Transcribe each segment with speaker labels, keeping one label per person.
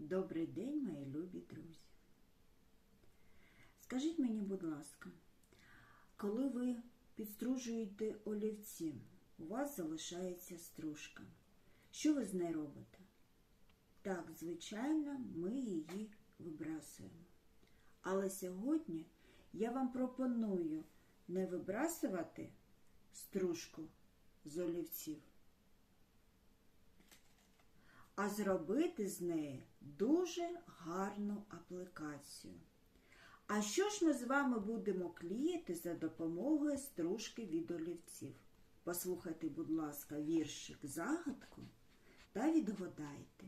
Speaker 1: Добрий день, мої любі друзі. Скажіть мені, будь ласка, коли ви підстружуєте олівці, у вас залишається стружка. Що ви з нею робите? Так, звичайно, ми її вибрасуємо. Але сьогодні я вам пропоную не вибрасувати стружку з олівців, а зробити з неї дуже гарну аплікацію. А що ж ми з вами будемо клеїти за допомогою стружки від олівців? Послухайте, будь ласка, віршик загадку та відгадайте.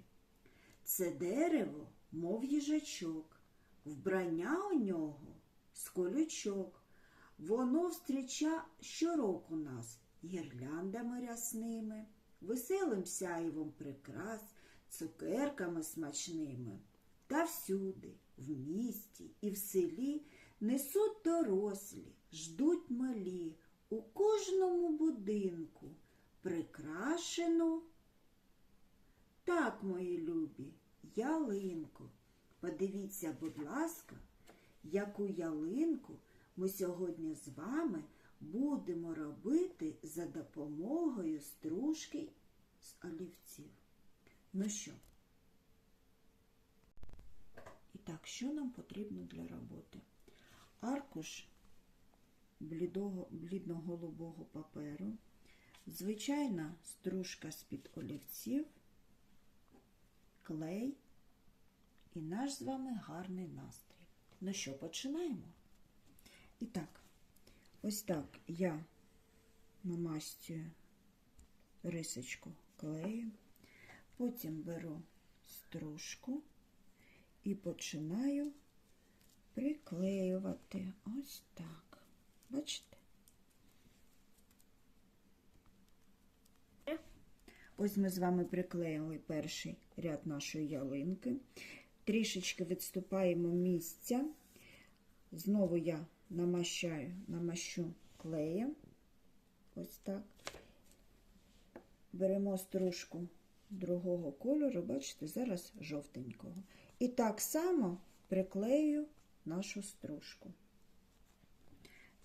Speaker 1: Це дерево, мов їжачок, вбрання у нього з колючок. Воно встріча щороку нас гірляндами рясними, веселим сяєвом прикрас, цукерками смачними. Та всюди, в місті і в селі несуть дорослі, ждуть малі, у кожному будинку прикрашену. Так, мої любі, ялинку. Подивіться, будь ласка, яку ялинку ми сьогодні з вами будемо робити за допомогою стружки з олівців. Ну що? І так, що нам потрібно для роботи? Аркуш блідого, блідно-голубого паперу, звичайна стружка з-під олівців, клей і наш з вами гарний настрій. Ну що, починаємо? І так, ось так я намастюю рисочку клею, потім беру стружку і починаю приклеювати ось так. Бачите? Ось ми з вами приклеїли перший ряд нашої ялинки. Трішечки відступаємо місця. Знову я намащаю, намащу клеєм. Ось так. Беремо стружку другого кольору, бачите, зараз жовтенького. І так само приклею нашу стружку.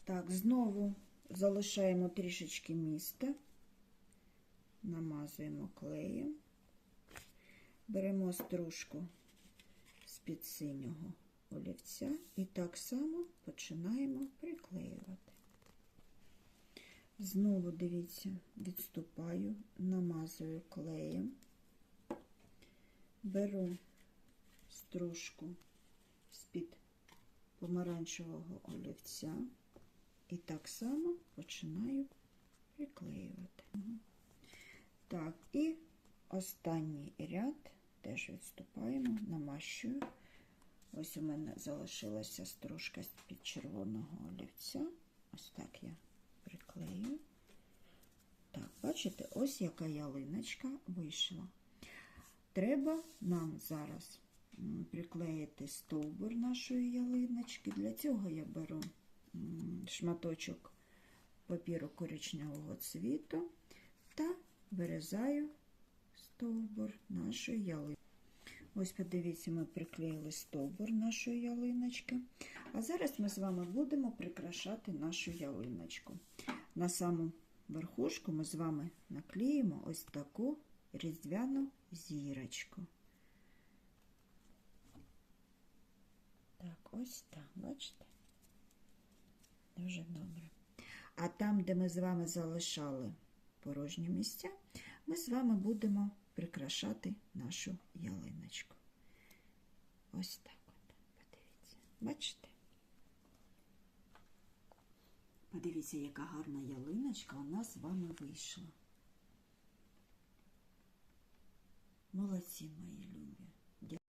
Speaker 1: Так, знову залишаємо трішечки міста, намазуємо клеєм, беремо стружку з-під синього олівця і так само починаємо приклеювати. Знову, дивіться, відступаю, намазую клеєм, беру стружку з-під помаранчевого олівця і так само починаю приклеювати. Так, і останній ряд теж відступаємо, намащую. Ось у мене залишилася стружка з-під червоного олівця. Ось так я приклею. Так, бачите, ось яка ялиночка вийшла. Треба нам зараз приклеїти стовбур нашої ялиночки. Для цього я беру шматочок папіру коричневого цвіту та вирізаю стовбур нашої ялинки. Ось, подивіться, ми приклеїли стовбур нашої ялиночки. А зараз ми з вами будемо прикрашати нашу ялиночку. На саму верхушку ми з вами наклеїмо ось таку різдвяну зірочку. Так, ось так, бачите? Дуже добре. А там, де ми з вами залишали порожні місця, ми з вами будемо прикрашати нашу ялиночку. Ось так от, подивіться. Бачите? Подивіться, яка гарна ялиночка у нас з вами вийшла. Молодці, мої люди.